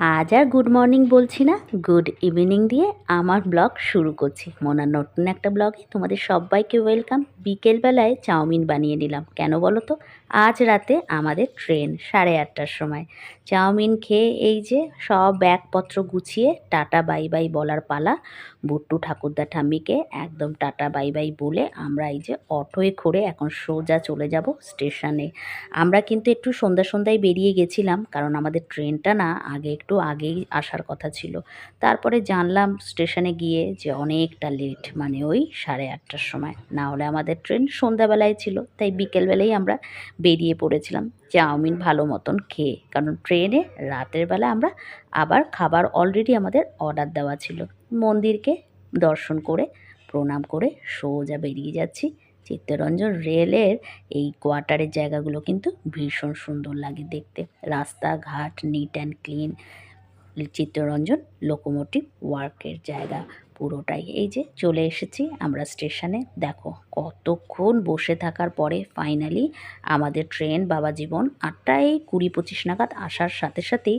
আজ আর good morning বলছি না। গুড ইভিনিং দিয়ে আমার ব্লগ শুরু করছি। মোনার নতুন একটা ব্লগে তোমাদের সবাইকে ওয়েলকাম বিকেলবেলায় চাউমিন বানিয়ে নিলাম। কেন বলো তো? আজ রাতে আমাদের ট্রেন সাড়ে আটটার সময়। চাউমিন খেয়ে এই যে সব ব্যাগপত্র গুছিয়ে টাটা বাই বাই বলার পালা, বুট্টু ঠাকুরদা ঠাম্মিকে একদম টাটা বাই বাই বলে আমরা এই যে অটোয় করে এখন সোজা চলে যাব স্টেশনে। আমরা কিন্তু একটু সন্ধ্যা সন্ধ্যায় বেরিয়ে গেছিলাম কারণ আমাদের ট্রেনটা না আগে একটু আগেই আসার কথা ছিল। তারপরে জানলাম স্টেশনে গিয়ে যে অনেকটা লেট মানে ওই সাড়ে আটটার সময়। না হলে আমাদের ট্রেন সন্ধ্যাবেলায় ছিল, তাই বিকেলবেলায় আমরা বেরিয়ে পড়েছিলাম। চাউমিন ভালো মতন খেয়ে। কারণ ট্রেনে রাতের বেলা আমরা আবার খাবার অলরেডি আমাদের অর্ডার দেওয়া ছিল। মন্দিরকে দর্শন করে প্রণাম করে সোজা বেরিয়ে যাচ্ছি। চিত্তরঞ্জন রেলের এই কোয়ার্টারের জায়গাগুলো কিন্তু ভীষণ সুন্দর লাগে দেখতে। রাস্তাঘাট neat and clean Chittaranjan locomotive ওয়ার্কের জায়গা। পুরোটাই। এই যে চলে এসেছি আমরা স্টেশনে। দেখো কতক্ষণ বসে থাকার পরে ফাইনালি আমাদের ট্রেন বাবা জীবন আটটায় কুড়ি পঁচিশ নাগাদ আসার সাথে সাথেই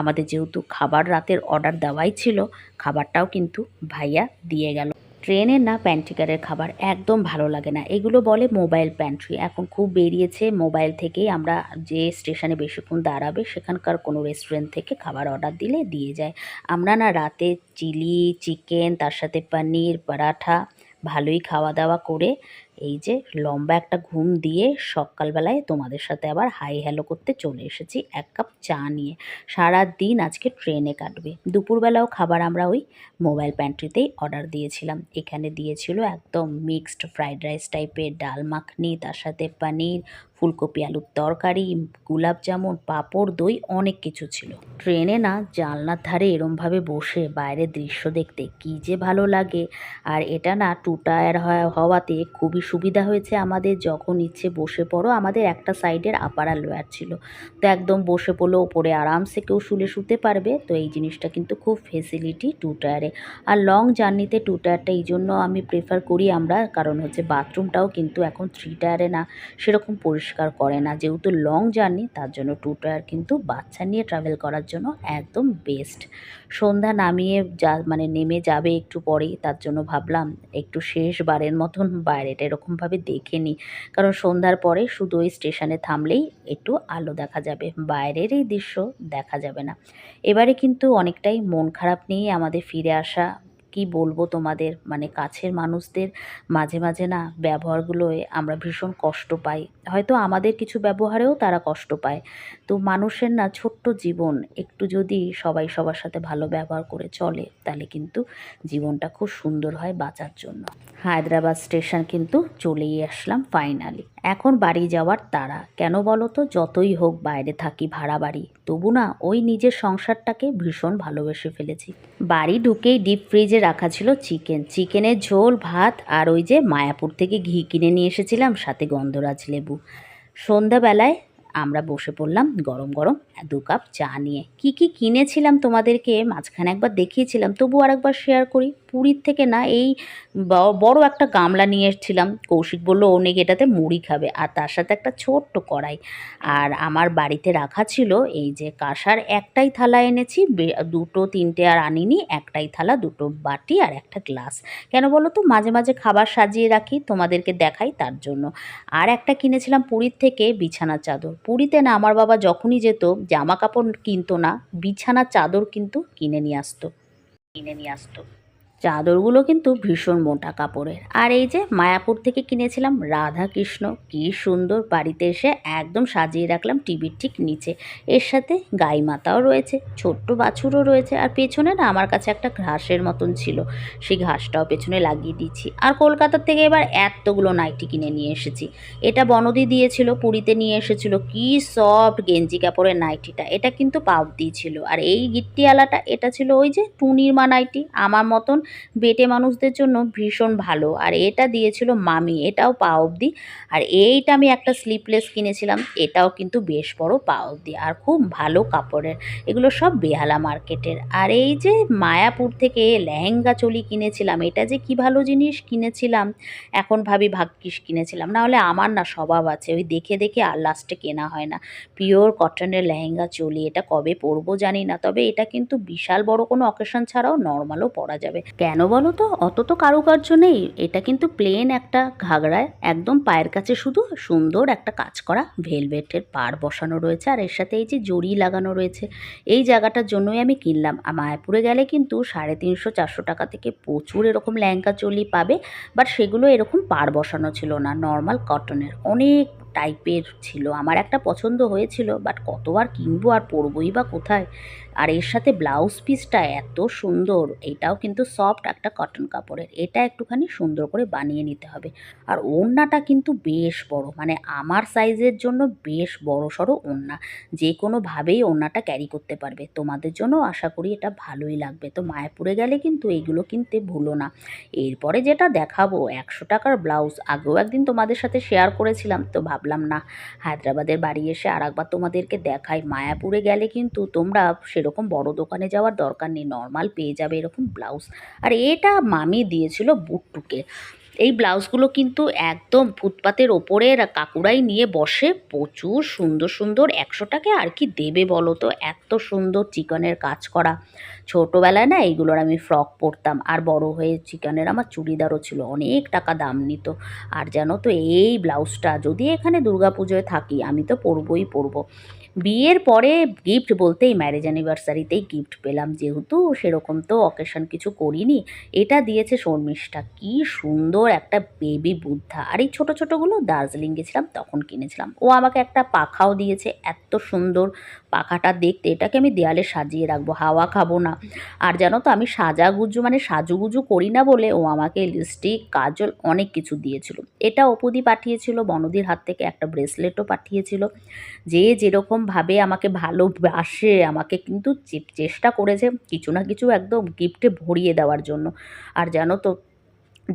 আমাদের যেহেতু খাবার রাতের অর্ডার দেওয়াই ছিল, খাবারটাও কিন্তু ভাইয়া দিয়ে গেল। ট্রেনের না প্যান্ট্রিকারের খাবার একদম ভালো লাগে না। এগুলো বলে মোবাইল প্যান্ট্রি। এখন খুব বেরিয়েছে, মোবাইল থেকেই আমরা যে স্টেশনে বেশিক্ষণ দাঁড়াবে, সেখানকার কোনো রেস্টুরেন্ট থেকে খাবার অর্ডার দিলে দিয়ে যায়। আমরা না রাতে চিলি চিকেন তার সাথে পনির, পরাঠা ভালোই খাওয়া দাওয়া করে এই যে লম্বা একটা ঘুম দিয়ে সকালবেলায় তোমাদের সাথে আবার হাই হ্যালো করতে চলে এসেছি এক কাপ চা নিয়ে। সারা দিন আজকে ট্রেনে কাটবে। দুপুরবেলাও খাবার আমরা ওই মোবাইল প্যান্ট্রিতেই অর্ডার দিয়েছিলাম। এখানে দিয়েছিল একদম মিক্সড ফ্রাইড রাইস টাইপের ডাল মাখনি, তার সাথে পনির, ফুলকপি আলুর তরকারি গুলাব জামুন, পাঁপড়, দই, অনেক কিছু ছিল। ট্রেনে না জানলার ধারে এরমভাবে বসে বাইরের দৃশ্য দেখতে কী যে ভালো লাগে। আর এটা না টু টায়ার হওয়াতে খুবই সুবিধা হয়েছে, আমাদের যখন ইচ্ছে বসে পড়ো, আমাদের একটা সাইডের আপার আর লোয়ার ছিল। তো একদম বসে পড়ল ওপরে আরামসে কেউ শুলে শুতে পারবে। তো এই জিনিসটা কিন্তু খুব ফেসিলিটি টু টায়ারে আর লং জার্নিতে টু টায়ারটা এই জন্য আমি প্রেফার করি আমরা, কারণ হচ্ছে বাথরুমটাও কিন্তু এখন থ্রি টায়ারে না, সেরকম পরিষ্কার করে না। যেহেতু লং জার্নি তার জন্য টু টায়ার কিন্তু বাচ্চা নিয়ে ট্রাভেল করার জন্য একদম বেস্ট সন্ধ্যা নামিয়ে যা মানে নেমে যাবে একটু পরেই, তার জন্য ভাবলাম একটু শেষবারের মতন বাইরেটা দেখে নিই কারণ সন্ধ্যার পরে শুধু ওই স্টেশনে থামলেই একটু আলো দেখা যাবে, বাইরের এই দৃশ্য দেখা যাবে না। এবারে কিন্তু অনেকটাই মন খারাপ নিয়ে আমাদের ফিরে আসা, কি বলব তোমাদের? মানে কাছের মানুষদের মাঝে মাঝে না ব্যবহারগুলোয় আমরা ভীষণ কষ্ট পাই। হয়তো আমাদের কিছু ব্যবহারেও তারা কষ্ট পায়। তো মানুষের না ছোট্ট জীবন একটু যদি সবাই সবার সাথে ভালো ব্যবহার করে চলে, তাহলে কিন্তু জীবনটা খুব সুন্দর হয় বাঁচার জন্য। হায়দ্রাবাদ স্টেশন কিন্তু চলেই আসলাম ফাইনালি এখন বাড়ি যাওয়ার তারা কেন বলো তো যতই হোক বাইরে থাকি ভাড়া বাড়ি, তবু না ওই নিজের সংসারটাকে ভীষণ ভালোবেসে ফেলেছি। বাড়ি ঢুকেই ডিপ ফ্রিজে রাখা ছিল চিকেন চিকেনের ঝোল, ভাত আর ওই যে মায়াপুর থেকে ঘি কিনে নিয়ে এসেছিলাম, সাথে গন্ধরাজ লেবু। সন্ধ্যাবেলায় আমরা বসে পড়লাম গরম গরম, দু কাপ চা নিয়ে। কি কি কিনেছিলাম তোমাদেরকে? মাঝখানে একবার দেখিয়েছিলাম তবু আরেকবার শেয়ার করি। পুরীর থেকে না এই বড় একটা গামলা নিয়ে এসেছিলাম। কৌশিক বলল, ও নাকি এটাতে মুড়ি খাবে। আর তার সাথে একটা ছোট্ট কড়াই। আর আমার বাড়িতে রাখা ছিল এই যে কাঁসার একটাই থালা এনেছি দুটো তিনটে আর আনিনি, একটাই থালা, দুটো বাটি আর একটা গ্লাস। কেন বলো তো, মাঝে মাঝে খাবার সাজিয়ে রাখি, তোমাদেরকে দেখাই তার জন্য। আর একটা কিনেছিলাম পুরীর থেকে বিছানা চাদর। পুরীতে না আমার বাবা যখনই যেত জামা কাপড় কিনতো না বিছানা চাদর কিন্তু কিনে নিয়ে আসতো। কিনে নিয়ে আসতো। চাদরগুলো কিন্তু ভীষণ মোটা কাপড়ের। আর এই যে মায়াপুর থেকে কিনেছিলাম রাধা কৃষ্ণ কী সুন্দর বাড়িতে এসে একদম সাজিয়ে রাখলাম টিভির ঠিক নিচে। এর সাথে গাই মাতাও রয়েছে, ছোট্ট বাছুরও রয়েছে, আর পেছনে না আমার কাছে একটা ঘাসের মতন ছিল। সেই ঘাসটাও পেছনে লাগিয়ে দিচ্ছি। আর কলকাতার থেকে এবার এতগুলো নাইটি কিনে নিয়ে এসেছি। এটা বনদি দিয়েছিল, পুরীতে নিয়ে এসেছিল। কি সফট গেঞ্জি কাপড়ের নাইটিটা, এটা কিন্তু পাউডি ছিল। আর এই গিট্টিওয়ালাটা, এটা ছিল ওই যে টুনির মা নাইটি, আমার মতন বেটে মানুষদের জন্য ভীষণ ভালো। আর এটা দিয়েছিল মামি, এটাও পা অবধি। আর এইটা আমি একটা স্লিপলেস কিনেছিলাম, এটাও কিন্তু বেশ বড় পা অবধি। আর খুব ভালো কাপড়ের, এগুলো সব বেহালা মার্কেটের। আর এই যে মায়াপুর থেকে লেহেঙ্গা চলি কিনেছিলাম, এটা যে কি ভালো জিনিস কিনেছিলাম, এখন ভাবি ভাগ্যিস কিনেছিলাম। না হলে আমার না স্বভাব আছে, ওই দেখে দেখে আর লাস্টে কেনা হয় না। পিওর কটনের লেহেঙ্গা চলি এটা কবে পরবো জানি না। তবে এটা কিন্তু বিশাল বড় কোনো অকেশন ছাড়াও নর্মালও পরা যাবে। কেন বলো তো? অত তো কারুকার্য নেই। এটা কিন্তু প্লেন একটা ঘাগড়ায়, একদম পায়ের কাছে শুধু সুন্দর একটা কাজ করা ভেলভেটের পাড় বসানো রয়েছে। আর এর সাথে এই যে জড়ি লাগানো রয়েছে, এই জায়গাটার জন্যই আমি কিনলাম। আর মায়াপুরে গেলে কিন্তু সাড়ে তিনশো, চারশো টাকা থেকে প্রচুর এরকম লেহেঙ্গা চলি পাবে। বাট সেগুলো এরকম পাড় বসানো ছিল না নর্মাল কটনের অনেক টাইপের ছিল। আমার একটা পছন্দ হয়েছিল বাট কতবার কিনবো আর পরবোই বা কোথায়? আর এর সাথে ব্লাউজ পিসটা এত সুন্দর, এটাও কিন্তু সফট একটা কটন কাপড়ের। এটা একটুখানি সুন্দর করে বানিয়ে নিতে হবে। আর ওড়নাটা কিন্তু বেশ বড় মানে আমার সাইজের জন্য বেশ বড় সড়ো ওড়না। যে কোনোভাবেই ওড়নাটা ক্যারি করতে পারবে। তোমাদের জন্য আশা করি এটা ভালোই লাগবে। তো মায়াপুরে গেলে কিন্তু এইগুলো কিনতে ভুলো না। এরপরে যেটা দেখাবো, একশো টাকার ব্লাউজ আগেও একদিন তোমাদের সাথে শেয়ার করেছিলাম, তো ভাবলাম, না, হায়দ্রাবাদের বাড়ি এসে আর একবার তোমাদেরকে দেখাই। মায়াপুরে গেলে কিন্তু তোমরা সেরকম বড় দোকানে যাওয়ার দরকার নেই। নর্মাল পেয়ে যাবে এরকম ব্লাউজ। আর এটা মামি দিয়েছিল বুটটুকে। এই ব্লাউজগুলো কিন্তু একদম ফুটপাতের ওপরে কাকুরাই নিয়ে বসে। প্রচুর সুন্দর সুন্দর একশো টাকা আর কি দেবে বলো তো? এত সুন্দর চিকনের কাজ করা। ছোটোবেলায় না এইগুলোর আমি ফ্রক পরতাম, আর বড় হয়ে চিকনের আমার চুড়িদারও ছিল, অনেক টাকা দাম নিত। আর জানো তো এই ব্লাউজটা যদি এখানে দুর্গাপুজোয় থাকি, আমি তো পরবই পরবো। বিয়ের পরে গিফট বলতেই ম্যারেজ অ্যানিভার্সারিতেই গিফট পেলাম, যেহেতু সেরকম তো অকেশন কিছু করিনি। এটা দিয়েছে শর্মিষ্ঠা। কি সুন্দর একটা বেবি বুদ্ধা। আর এই ছোটো ছোটোগুলো দার্জিলিং গেছিলাম, তখন কিনেছিলাম। ও আমাকে একটা পাখাও দিয়েছে, এত সুন্দর পাখাটা দেখতে। এটাকে আমি দেয়ালে সাজিয়ে রাখব, হাওয়া খাব না। আর জানো তো, আমি সাজাগুজু মানে সাজুগুজু করি না বলে ও আমাকে লিপস্টিক কাজল অনেক কিছু দিয়েছিল। এটা অপুদি পাঠিয়েছিল, বনদির হাত থেকে একটা ব্রেসলেটও পাঠিয়েছিল। যে যেরকমভাবে আমাকে ভালোবাসে, আমাকে কিন্তু চেষ্টা করেছে কিছু না কিছু একদম গিফটে ভরিয়ে দেওয়ার জন্য। আর জানো তো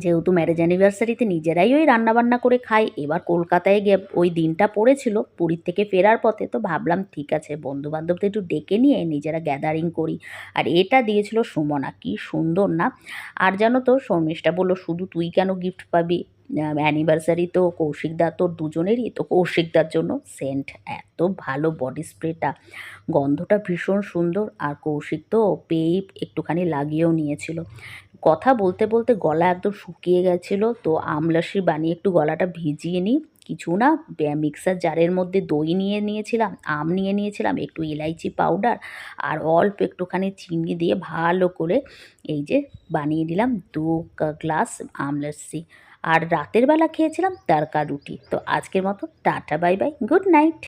যেহেতু ম্যারেজ অ্যানিভার্সারিতে নিজেরাই ওই রান্নাবান্না করে খাই, এবার কলকাতায় গিয়ে ওই দিনটা পড়েছিল, পুরীর থেকে ফেরার পথে, তো ভাবলাম ঠিক আছে বন্ধু বান্ধবদের একটু ডেকে নিয়ে নিজেরা গ্যাদারিং করি। আর এটা দিয়েছিল সুমনা, কি সুন্দর না? আর জানো তো, শর্মিষ্ঠা বলল, শুধু তুই কেন গিফট পাবি? অ্যানিভার্সারি তো কৌশিকদা তোর দুজনেরই, তো কৌশিকদার জন্য সেন্ট এত ভালো বডি স্প্রেটা গন্ধটা ভীষণ সুন্দর, আর কৌশিক তো পেয়ে একটুখানি লাগিয়েও নিয়েছিল। কথা বলতে বলতে গলা একদম শুকিয়ে গেছিল। তো আমলাসি বানিয়ে একটু গলাটা ভিজিয়ে নিই। কিছু না মিক্সার জারের মধ্যে দই নিয়ে নিয়েছিলাম, আম নিয়ে নিয়েছিলাম, একটু ইলাইচি পাউডার আর অল্প একটুখানি চিনি দিয়ে ভালো করে এই যে বানিয়ে দিলাম দু গ্লাস আমলাসি আর রাতের বেলা খেয়েছিলাম তারকা রুটি তো আজকের মতো tata bye bye good night